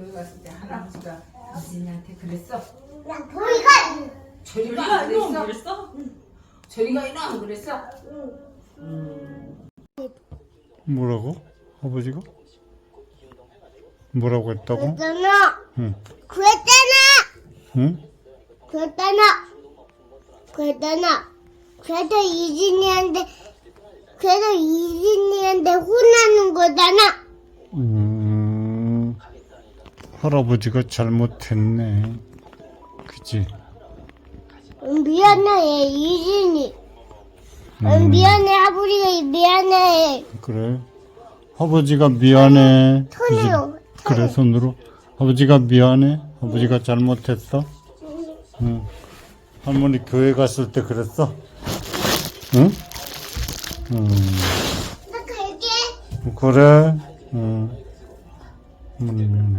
교회 갔을 때 할아버지가 이진이한테 그랬어. 나 보이가 저리가 안 이거 그랬어. 그랬어? 저리가 안 그랬어. 뭐라고? 아버지가? 뭐라고 했다고? 그랬잖아 응. 그랬잖아 응? 그랬잖아 그랬잖아 그래서 이진이한테 그래서 이진이한테 혼나는 거잖아 할아버지가 잘못했네. 그지? 응, 미안해 이진이 응, 음, 미안해 아버지가 미안해 그래. 아버지가 미안해. 손으로 이제- 그래, 손으로. 아버지가 미안해. 아버지가 잘못했어. 응. 할머니 교회 갔을 때 그랬어? 응? 음, 나 갈게 그래. 응. 할머니 미안해.